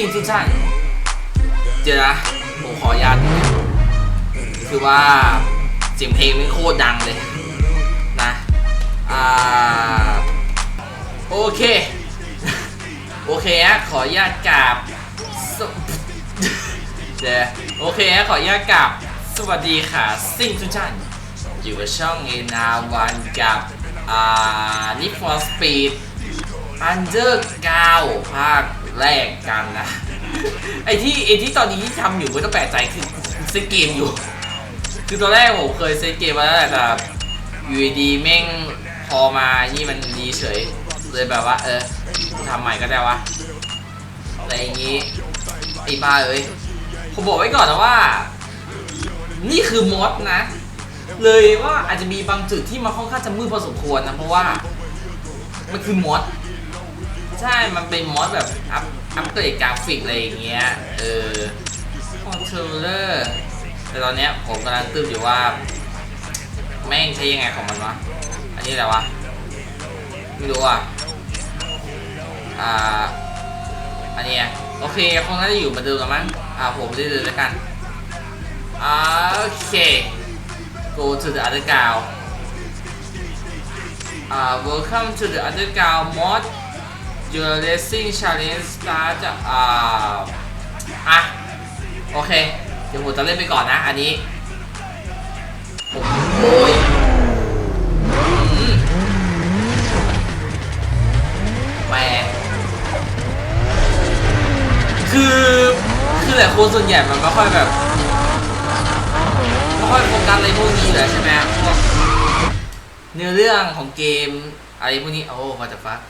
วัสดีค่ะสิ่งช่านเดี๋ยวนะผมขออนุญาตคือว่าเสียงเพลงมันโคตรดังเลยนะอ่าโอเค โอเคฮะขออนุญาตกราบเดี๋ยวโอเคฮะขออนุญาตกราบสวัสดีค่ะสิ่งทุกท่านอยู่กับช่องเอนาวันกับ อ่า Need for Speed อันเดอร์กาวภาค แรกกันนะ ไอที่ไอที่ตอนนี้ที่ทำอยู่ไม่ต้องแปลกใจคือเซตเกมอยู่ คือตอนแรกผมเคยเซตเกมมาแล้วแหละแต่อยู่ดีแม่งพอมานี่มันดีเฉย เลยแบบว่า เออทำใหม่ก็ได้วะอะไรอย่างงี้ไอ้บ้าเอ้ยผมบอกไว้ก่อนนะว่า นี่คือมอดนะ เลยว่าอาจจะมีบางจุดที่มันค่อนข้างจะมืดพอสมควรนะ เพราะว่า มันคือมอด ใช่ มันเป็นมอดแบบ อัพอัพเกรดกราฟิกอะไรอย่างเงี้ย เออคอนโทรลเลอร์ แต่ตอนเนี้ยผมกำลังตื้มอยู่ว่า แม่งใช้ยังไงของมันวะ อันนี้อะไรวะ ไม่รู้อะ อ่า อันเนี้ยโอเคคงน่าจะอยู่มือนเดิมแล้วมั้ง อ่า ผมเรื่อยแล้วกันอ่าโอเค go to the other gal อ่า welcome to the other gal mod your racing challenge start อ่าอะ โอเค เดี๋ยวผมจะเล่นไปก่อนนะ อันนี้ผมโอ้ยแหมคือ คือหลายคนส่วนใหญ่มันไม่ค่อยแบบไม่ค่อยโฟกัสอะไรพวกนี้เลยใช่ไหมพวกเนื้อเรื่องของเกมอะไรพวกนี้ โอ้ what the fuck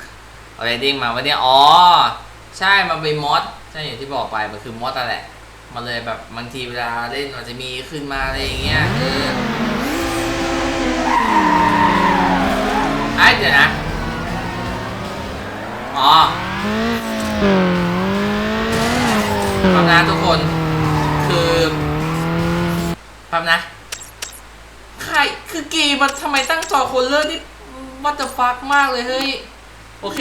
อะไรเด้งมาวันนี้อ๋อ ใช่มันเป็นมอดใช่อย่างที่บอกไปมันคือมอดนั่นแหละ มันเลยแบบบางทีเวลาเล่นมันจะมีขึ้นมาอะไรอย่างเงี้ยเออไอ้เดี๋ยวนะ อ๋อแป๊บนะทุกคน คือแป๊บนะใครคือกมมันทำไมตั้งจอคนเลอร์นี่วัตถุฟักมากเลยเฮ้ย โอเค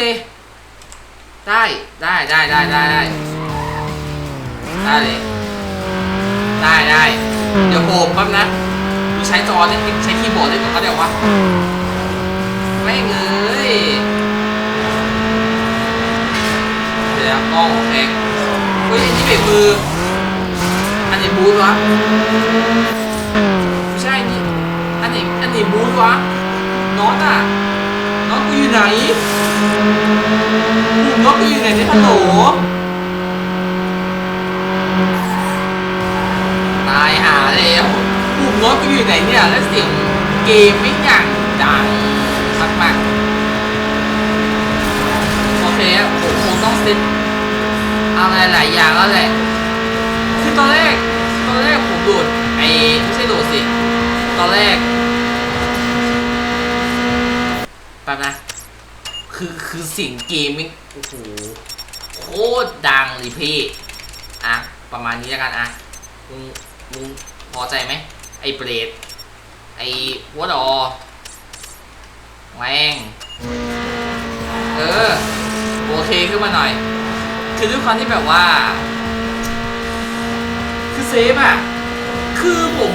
ได้ได้ได้ได้ได้ได้ได้เลยได้ได้เดี๋ยวโผมแป๊บนะกูใช้จอเล่นใช้คีย์บอร์ดเล่นก่อนก็ได้วะไม่เลยเดี๋ยวกล้องโอเคเฮ้ยอันนี้เบรกมืออันไหนบูทวะไม่ใช่นี่อันไหนอันไหนบูทวะน็อตอะ ไหนปุ่มน็อตกูอยู่ไหนเนี่ยฮัลโหลตายหาแล้วปุ่มรถกูอยู่ไหนเนี่ยแล้วเสียงเกมไม่อย่างดังมากมากโอเคอะผมคงต้องเซ็ตอะไรหลายอย่างแล้วแหละคือตอนแรกตอนแรกผมโหลดไอ้ไม่ใช่โหลดสิ ตอนแรกแป๊บนะ คือคือเสียงเกมมันโอ้โหโคตรดังเลยพี่อะประมาณนี้แล้วกันอะมึงมึงพอใจไหมไอ้เปรตไอ้วัดอแม่งเออโอเคขึ้นมาหน่อย คือด้วยความที่แบบว่า คือเซฟอะคือผม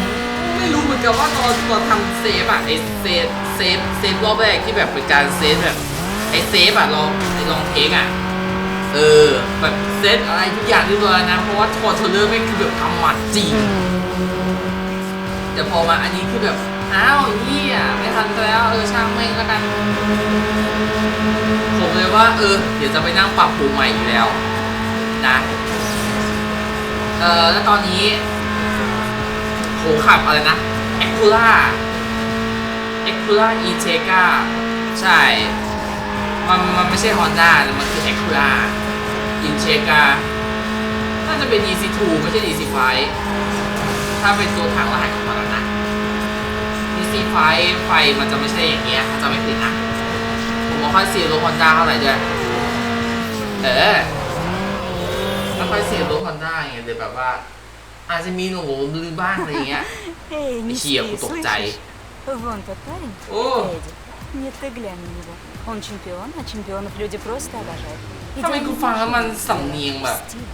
ไม่รู้เหมือนกันว่าตอนตอนทำเซฟอะไอเซฟเซฟเซฟรอบแรกที่แบบเป็นการเซฟแบบ อเซฟอะลองไอลองเทคอะเออแบบเซตอะไรทุกอย่างเรียบร้อยนะ เพราะว่าคอนโทรลเลอร์ไม่งคือแบบทำหมัดจริงแต่พอมาอันนี้คือแบบ อ้าวเฮียไม่ทันซะแล้วเออช่างแม่งแล้วกัน ผมเลยว่า เออ เดี๋ยวจะไปนั่งปรับปรุงใหม่อยู่แล้ว นะ เออแล้วตอนนี้โหขับอะไรนะ e c u l a e c u l a e t e g a ใช่ มันมันไม่ใช่ฮอนด้ามันคือ Acura i n c h e g a น่าถ้าจะเป็น EC2 ไม่ใช่ EC5 ถ้าเป็นตัวถังรหัสของมันนะ EC5 ไฟมันจะไม่ใช่อย่างเงี้ยมันจะไม่ติดนะผมไม่ค่อยเสียรถฮอนด้าเท่าไหร่ด้วยเออไม่ค่อยเสียรถฮอนด้าไงเลยวแบบว่า อาจจะมีหนูลืมบ้างอะไรเงี้ยไอ้เชี่ยกูตกใจโอ้ Эдди. Нет, ты глянь на него. Он чемпион, а чемпионов люди просто обожают. ทำไมกูฟังแล้วมันสำเนียงแบบ Стиль.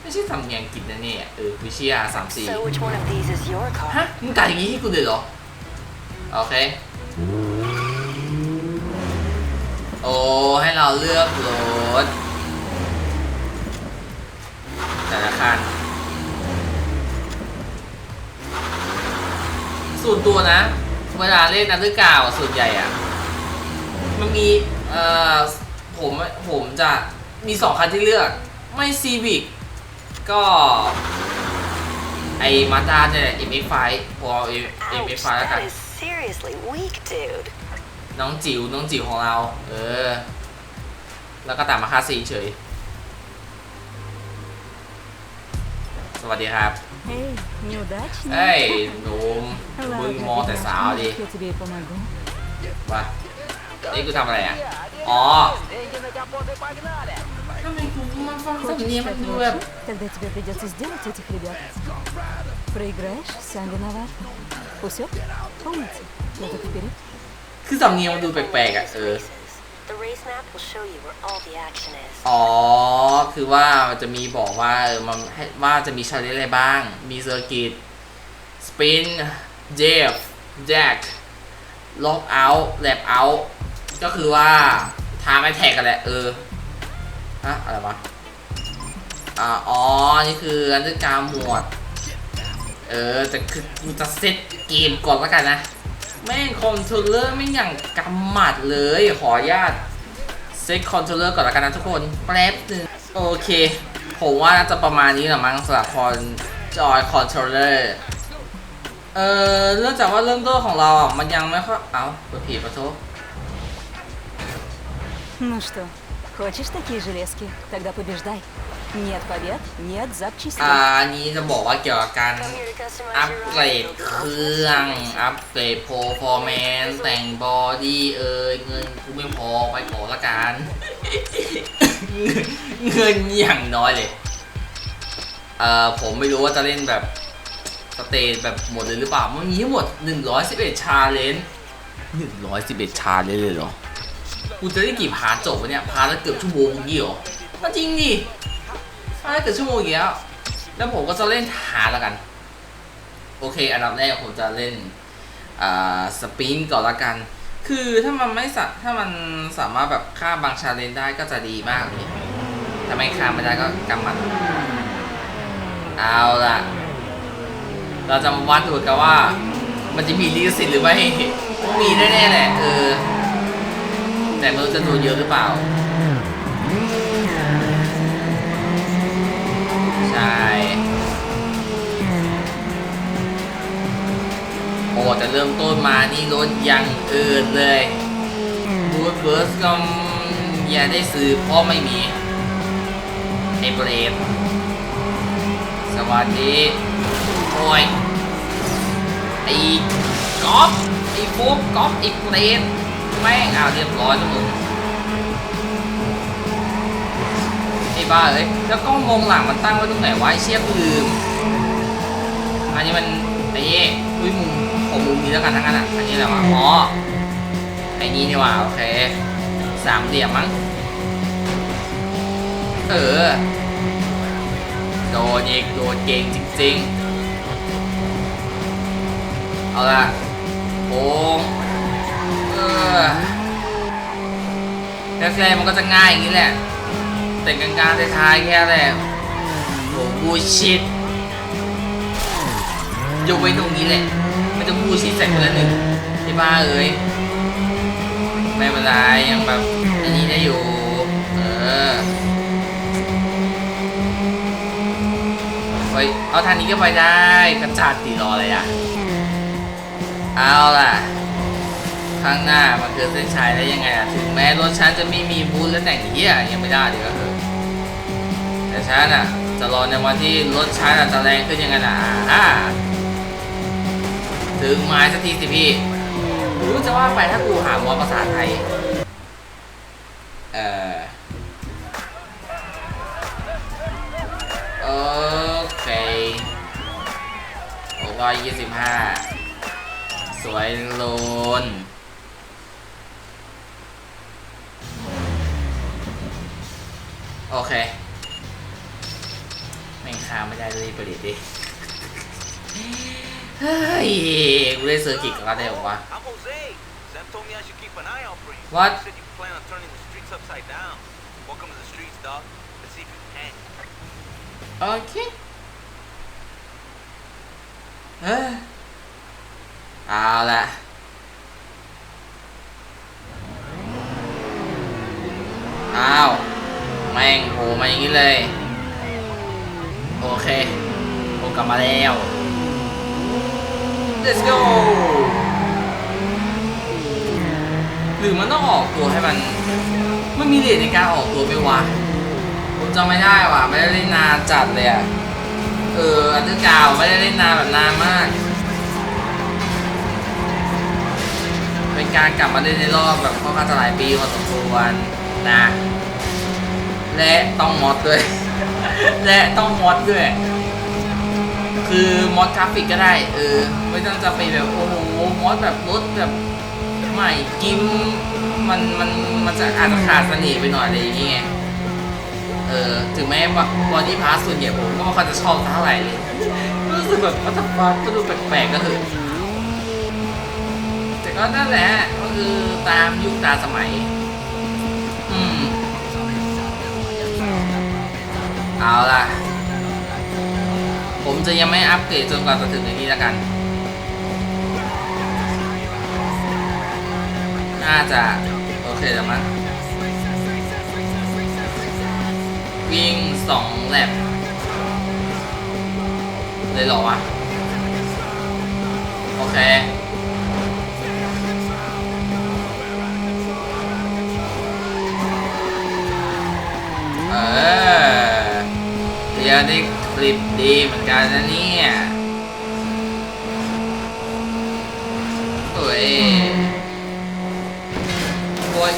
ไม่ใช่สำเนียงกินนะเนี่ยเออกูเชียร์สามสี่ So which one of these is your car? ฮะมึงกัดอย่างนี้ให้กูเลยเหรอ โอเค โอ้ให้เราเลือกรถแต่ละคันส่วนตัวนะ เวลาเล่นนันทึกาวอะส่วนใหญ่อะมันมีเอ่อผมผมจะมีสองคันที่เลือก ไม่ซีวิกก็ไอ้มาด้าเนี่ย MX5 พอ Ouch, MX5 แล้วกัน that is seriously weak, dude. น้องจิ๋วน้องจิ๋วของเรา เออ แล้วก็ตามมาค่าซีเฉย วัสดีครับ Эй, неудачник. เอ้ยหนุ่มมึง Ладно, มองแต่ Петя, สาวดิ я тебе и помогу. ว่านี่กูทำอะไรอ่ะ อ๋อทำไมกูมาฟังสำ Хочешь เนียงมัน стать ดูแบบ лучше? Тогда тебе придется сделать этих ребят. Проиграешь, сам виноват. Усек? Помните? Я только вперед. คือสำเนียงมันดูแปลกๆอ่ะ เออ Races. The race map will show you where all the action is. อ๋อ คือว่ามันจะมีบอกว่าเออมันให้ว่าจะมีชาเลนจ์อะไรบ้าง มีเซอร์กิต สปิน เจฟแจ็คล็อกเอาท์แลบเอาท์ก็คือว่าทามไอแท็กกันแหละ เอออะอะไรวะ อ่า อ๋อ นี่คืออันดับการหมวด เออ แต่คือกูจะเซตเกมก่อนแล้วกันนะ แม่งคอนโทรลเลอร์ไม่งอย่างกำหมัดเลย ขออนุญาต เซ็ตคอนโทรลเลอร์ก่อนละกันนะทุกคน แป๊บหนึงโอเค ผมว่าน่าจะประมาณนี้แหละมั้งสำหรับคอนจอยคอนโทรลเลอร์เออเนื่องจากว่าเริ่มต้นของเราอ่ะมันยังไม่ค่อยเอ้าเปิดผีประตู Ну что, хочешь такие железки? Тогда побеждай. Нет побед, нет อ่า запчастей. อันนี้จะบอกว่าเกี่ยวกับการ Come here to customize อัป your เกรด ride. เครื่อง อัปเกรดโปรฟอร์แมนซ์แต่งบอดี้เอ่ยเงินกูไม่พอไปขอละกัน เงินอย่างน้อยเลย เอ่อ ผมไม่รู้ว่าจะเล่นแบบสเตจแบบหมดเลยหรือเปล่า มันมีทั้งหมด 111 ชาเลนจ์111 ชาเลนจ์เลยเหรอ กูจะได้กี่พาร์ทจบวะเนี่ย พาร์ทละเกือบชั่วโมงอย่างงี้เหรอก็จริงดิ พาเกือบชั่วโมงอย่างเงี้ยแล้วผมก็จะเล่นหาแล้วกัน โอเค อันดับแรกผมจะเล่นอ่าสปินก่อนละกัน คือถ้ามันไม่สะถ้ามันสามารถแบบฆ่าบางชาเลนจ์ได้ก็จะดีมากเลยถ้าไม่ฆ่าไม่ได้ก็กำมัน เอาล่ะ เราจะมาวัดดูกันว่า มันจะมีลิขสิทธิ์หรือไม่มีแน่ๆแหละเออแต่ไม่รู้จะดูเยอะหรือเปล่า ช่ โอ้แต่เริ่มต้นมานี่รถยังอื่นเลยบูธเบิร์สก็อย่าได้ซื้อเพราะไม่มีไอเบรดสวัสดีโอ้ยไอ้ก๊อฟไอ้โฟกก๊อฟไอ้เบรดแม่งเอาเรียบร้อยแล้วมึง บ้าเอ้ยแล้วกล้องมองหลังมันตั้งไว้ตรงไหนวะไอ้เชี่ยกูลืม อันนี้มันไอ้เย่อุ้ยมุมผมมุมนี้แล้วกันทั้งนั้นอะ อันนี้อะไรวะ อ๋อ ไอ้นี้นี่ว่าโอเค สามเหลี่ยมมั้ง เออ โดนอีกโดนเก่งจริงๆ เอาละโอ้เออแรกๆมันก็จะง่ายอย่างนี้แหละ แต่กลางๆท้ายๆแค่แหละโอ้บูชิดยกไว้ตรงนี้แหละไม่ต้องพูดชี้ใส่คนละหนึ่งที่บ้าเอ้ยไม่เป็นไรยังแบบอันนี้ได้อยู่ เออเฮ้ยเอาทางนี้ก็ไปได้กระจาดตีรอเลยอะ เอาล่ะ ข้างหน้ามันคือเส้นชัยได้ยังไงอะ ถึงแม้รถฉันจะไม่มีบูธและแต่งเหี้ยยังไม่ได้เดี๋ยวเแต่ฉันอะ จะรอในวันที่รถฉันอะจะแรงขึ้นยังไงล่ะถึงไม้สักทีสิพี่รู้จะว่าไปถ้ากูหามอภาษาไทย เออโอเคหกร้อยยี่สิบห้า สวยลนโอเค ข้าไม่ได้รีบผลิตดิเฮ้ยกูได้ซื้อกิกแล้ได้หรอวะ What? Okay. เอาละอ้าว แม่งโหมาอย่างนี้เลย โอเคผล่กลับมาแล้ว let's go หรือมันต้องออกตัวให้มัน มันมีเลทในการออกตัวไหมวะผมจำไม่ได้ว่ะ ไม่ได้เล่นนานจัดเลยอะเอออันเดอร์กาวไม่ได้เล่นนานแบบนานมาก เป็นการกลับมาเล่นในรอบแบบค่อนข้างจะหลายปีพอสมควรนะ และต้องมอดด้วย และต้องมอดด้วย คือมอดกราฟิกก็ได้ เออ ไม่ต้องจะไปแบบโอ้โหมอดแบบรถแบบใหม่กิมมันมันมันจะอาจจะขาดเสน่ห์ไปหน่อยอะไรอย่างเงี้ยเออถึงแม้ว่าบอดี้พาร์ส่วนใหญ่ผมก็ไม่ค่อยจะชอบเท่าไหร่เลย รู้สึกแบบว่าถ้าฟังก็ดูแปลกๆก็คือแต่ก็นั่นแหละก็คือตามยุคตาสมัย อืม เอาล่ะ ผมจะยังไม่อัปเกรดจนกว่าจะถึงในนี้แล้วกัน น่าจะ โอเคแล้วมั้งวิ่งสองแลบเลยเหรอวะ โอเคเออ เดี๋ยได้คลิปดีเหมือนกันนะเนี่ยโอ้ยโอ้ย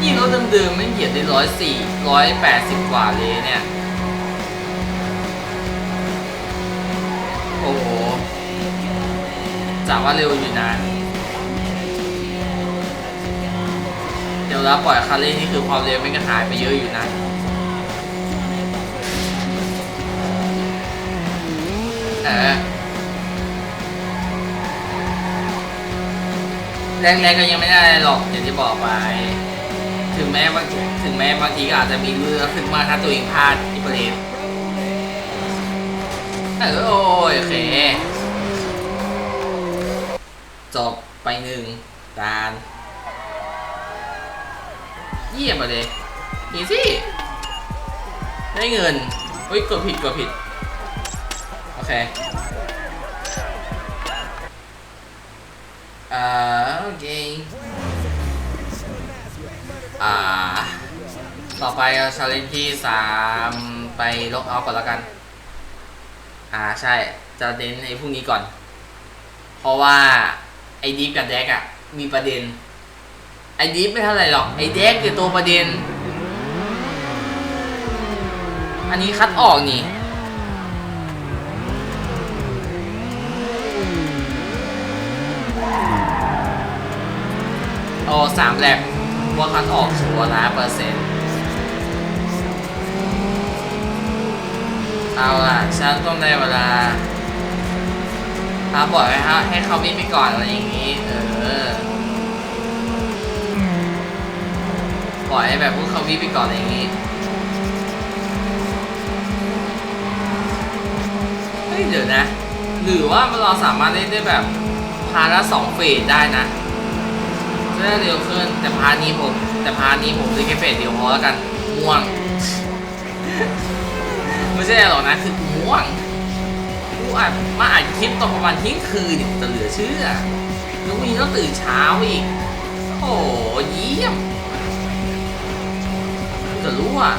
นี่รถเดิมๆไม่เหยียบได้ร้อยสี่ร้อยแปดสิบกว่าเลยเนี่ยโอ้โหจากว่าเร็วอยู่นะเยวแล้วปล่อยคาเร่นี่คือความเร็วไม่กระหายไปเยอะอยู่นะเออแรกๆก็ยังไม่ได้ไหรอกอย่างที่บอกไป ถึงแม้บางถึงแม้บางทีก็อาจจะมีเรื่องขึ้นมาถ้าตัวเองพลาดอิปเลนเออโอ้ยโอเคจบไปหนึ่งดาน เยี่ยมไปเลยอีซี่ได้เงินเฮ้ยกดผิดกดผิด โอเคอ่าโอเคอ่า ต่อไปเอาชาเลนจ์ที่สามไปล็อกเอาก่อนแล้วกัน อ่าใช่ จะเน้นไอ้พวกนี้ก่อน เพราะว่า ไอ้ดีฟกับแดกอะมีประเด็น อ้ดีฟไม่เท่าไหร่หรอก ไอ้แดกคือตัวประเด็น อันนี้คัดออกนี่โอ้สามแลบว่าคัดออกชัวร์นะเปอร์เซ็นต์เอาล่ะฉันต้องได้เวลาถ้าปล่อยให้เขาให้เขาวิ่งไปก่อนอะไรอย่างนี้ เออ ปล่อยให้แบบพวกเขาวิ่งไปก่อนอะไรอย่างนี้เฮ้ยเดี๋ยวนะ หรือว่าเราสามารถเล่นได้แบบพาร์ทละสองเฟสได้นะจะได้เร็วขึ้นแต่พาร์ทนี้ผม แต่พาร์ทนี้ผมเล่นแค่เฟสเดียวพอแล้วกันม่วงไม่ใช่หรอกนะคือกูม่วงกูอาจมาอ่านคลิปตอนประมาณเที่ยงคืนเนี่ยจะเหลือเชื่อแล้ววันนี้ต้องตื่นเช้าอีกโอ้เยี่ยม จะรู้อะ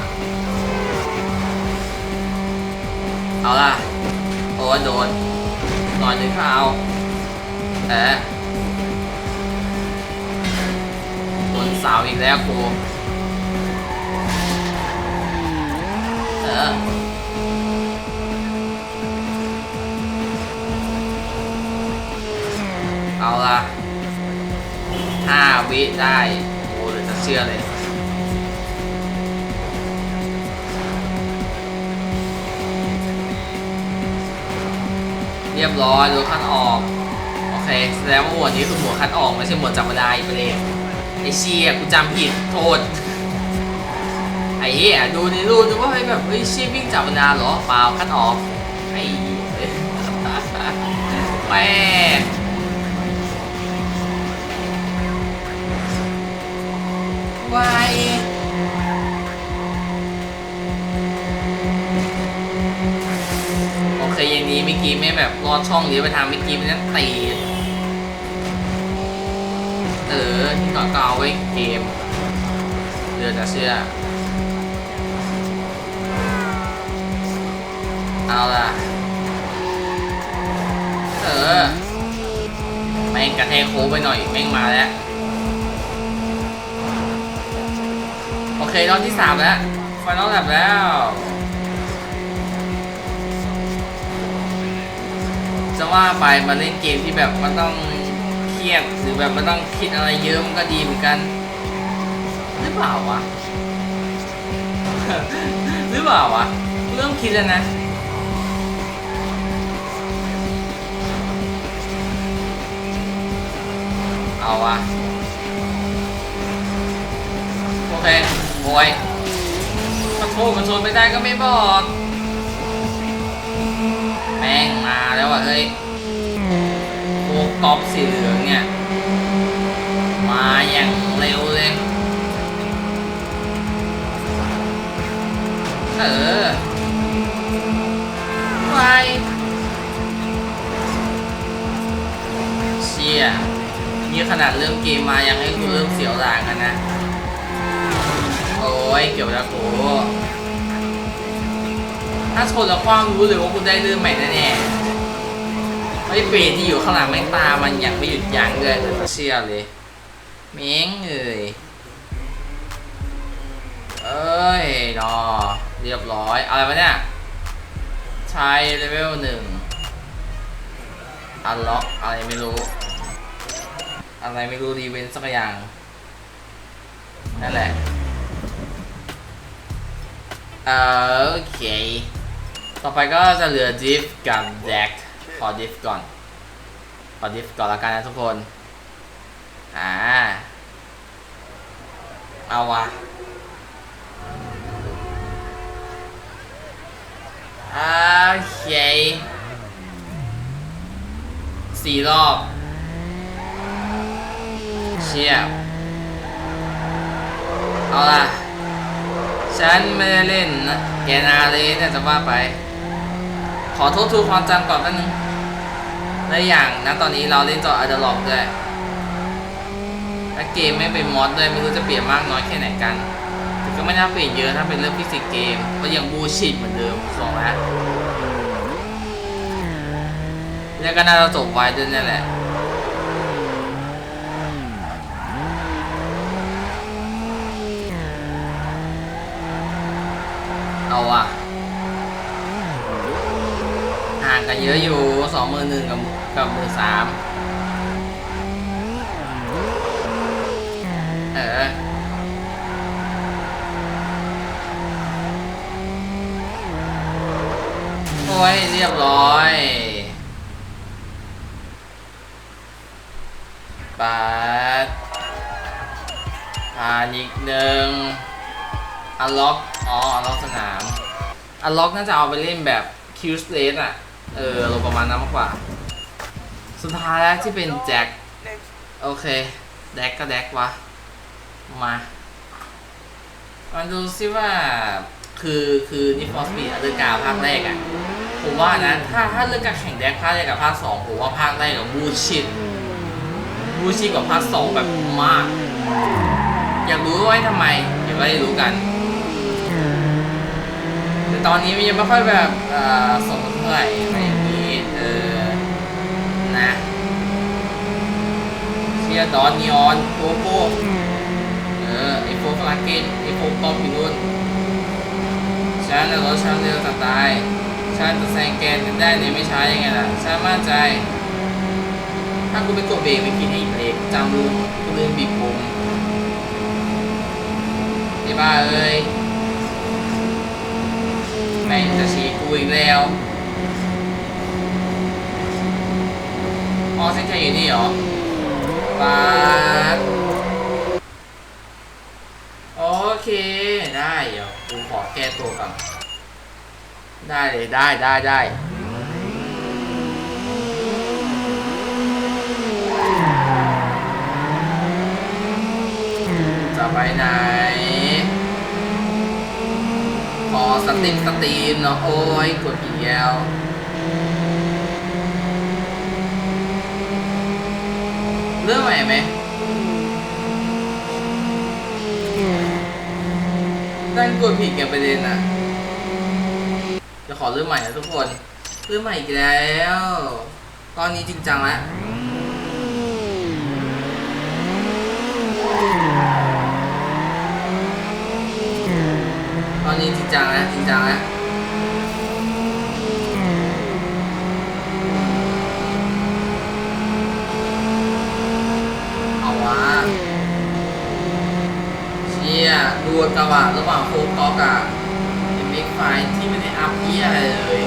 เอาล่ะโอ้โดนหน่อยหนึ่งก็เอาเออโดนสาวอีกแล้วกูเออเอาล่ะได้โอ้เลยจะเชื่อเลย เรียบร้อยรถคันออก โอเค แสดงว่าหมวดนี้คือหมวดคันออกไม่ใช่หมวดจำไม่ได้ไปเลยไอเชียกูจำผิดโทษ ไอ้เหี้ยดูในรูปนึกว่าเฮ้แบบเฮ้เชียวิ่งจับเวลาเหรอเปล่าคันออกไอ้เหี้ยแม่วายโอ เคอย่างนี้เมื่อกี้ไม่แบบรอดช่องเลี้ยวไปทางเมื่อกี้มันนั่นตีเออที่ก่อนก็เอาไว้เกมเดือจะเชื่อเอาล่ะเออแม่งกระแทกโค้งไปหน่อยแม่งมาแล้วโอเครอบที่สามแล้วไฟนอลแลบแล้ว จะว่าไปมาเล่นเกมที่แบบมันต้องเครียดหรือแบบมันต้องคิดอะไรเยอะมันก็ดีเหมือนกัน หรือเปล่าวะ หรือเปล่าวะเริ่มคิดแล้วนะเอาวะโอเคโอ้ยขอโทษมันชนไม่ได้ก็ไม่บอก ม่งมาแล้วอะเฮ้ยพวกกอล์ฟสีเหลืองเนี่ย มาอย่างเร็วเลย เออไปเชี่ยนี่ขนาดเริ่มเกมมายังให้กูเริ่มเสียวหลางกันนะ โอ้ยเกี่ยวแล้วกู ถ้าชนแล้วคว้างรู้เลยว่ากูได้เริ่มใหม่แน่ๆไอ้เปรตที่อยู่ข้างหลังแม่งตามันอย่างไม่หยุดยั้งเลยเหลือเชื่อเลยเม้งเอ้ยเอ้ยนอเรียบร้อย อะไรวะเนี่ยใช้เลเวลหนึ่งอันล็อกอะไรไม่รู้ อะไรไม่รู้รีเวนสักอย่าง นั่นแหละ โอเค ต่อไปก็จะเหลือดิฟกับแดกขอดิฟก่อน ขอดิฟก่อนละกันนะทุกคน อ่า เอาวะโอเคสี่รอบ เชี่ยเอาล่ะ ฉันไม่ได้เล่นนะแกนาเลยเนี่ยจะว่าไป ขอทบทวนความจำก่อนแป๊บนึงและอย่างนะตอนนี้เราเล่นจออะดล็อกด้วยและเกมไม่เป็นมอดด้วยไม่รู้จะเปลี่ยนมากน้อยแค่ไหนกันแต่ก็ไม่น่าเปลี่ยนเยอะถ้าเป็นเรื่องฟิสิกส์เกม ก็ยังบูชิดเหมือนเดิมส่งแล้วแล้วก็น่าจะจบไวด้วยนั่แหละเอาอะห่าง กันเยอะอยู่สองมือหนึ่งกับกับมือสามเออโอ้ยเรียบร้อยปัดผ่านอีกหนึ่งอัลล็อก อ๋ออัลล็อกสนามอัลล็อกน่าจะเอาไปเล่นแบบคิวสเลสอะ เออลงประมาณนั้นมากกว่า สุดท้ายแล้วที่เป็นแจ็คโอเค แดกก็แดกวะ มามาดูซิว่าคือคือนี่ฟอสปีดเรื่อการภาคแรกอะผมว่านะ ถ้าถ้าเรื่องการแข่งแดกภาคแรกกับภาคสองผมว่าภาคแรกกับบูชิดบูชิดกว่าภาคสองแบบมาก อยากรู้ว่าทำไมเดี๋ยวก็ได้รู้กัน แต่ตอนนี้มันยังไม่ค่อยแบบอ่อสมเท่า ไหร่อะไรอย่างนี้เออนะเชียร์ดอนนีออนโกโก้เออไอโฟกลาเกนไอโฟป๊อปอยู่นู่นฉันน่ะรถฉันเร็วจะตายฉันจะแซงแกนได้ในไม่ช้ายังไงล่ะฉันมั่นใจ ถ้ากูไปกดเบรกไปกินให้อีกเบรกจำลืมกูลืมบีบผมไอ้บ้าเอ้ยแม่งจะชี้กูอีกแล้ว อ๋อเส้นชัยอยู่นี่เหรอปาดโอเค ได้เดี๋ยวกูขอแก้ตัวก่อนได้เลยได้ได้ได้จะไปไหน ขอสตรีมสตรีมเนาะโอ้ยกดอีกแล้ว เรื่องใหม่ไหมดันกดผิดแกประเด็นอะ จะขอเรื่องใหม่นะทุกคน เรื่องใหม่อีกแล้ว ตอนนี้จริงจังแล้วตอนนี้จริงจังแล้วจริงจังแล้วาเชี่ยดูกระบะระหว่างโฟกัสอะเอ็มเอ็กไฟที่ไม่ได้อัพเยี่ยอะไรเลย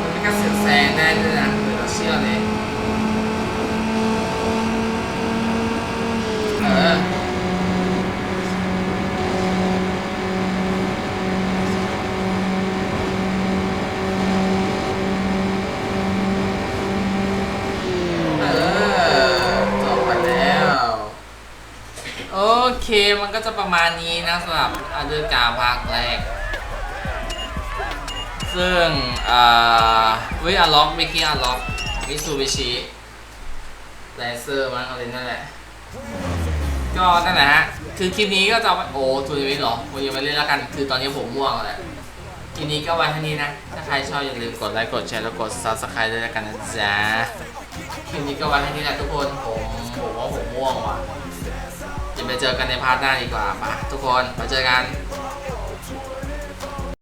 มันไม่กล้าเสียแซงได้ด้วยนะเหลือเชื่อเลยเอออจบไปแล้ว โอเค มันก็จะประมาณนี้นะสำหรับอันเดอร์กาภาคแรก ซึ่งอ่าว้ยอล็อกเมื่อกี้อล็อกมิซูบิชิไลเซอร์มั้งอะไรนั่นแหละ ก็นั่นแหละฮะ คือคลิปนี้ก็จะโอ้ทูนิวิทเหรอวันนี้มาเล่นแล้วกัน คือตอนนี้ผมม่วงแล้วแหละคลิปนี้ก็ไว้เท่านี้นะ ถ้าใครชอบอย่าลืมกดไลค์กดแชร์แล้วกด subscribe ด้วยกันนะจ๊ะคลิปนี้ก็ไว้เท่านี้แหละทุกคนผมผมว่าผมม่วงว่ะ จะไปเจอกันในพาร์ทหน้าดีกว่ามาทุกคนมาเจอกัน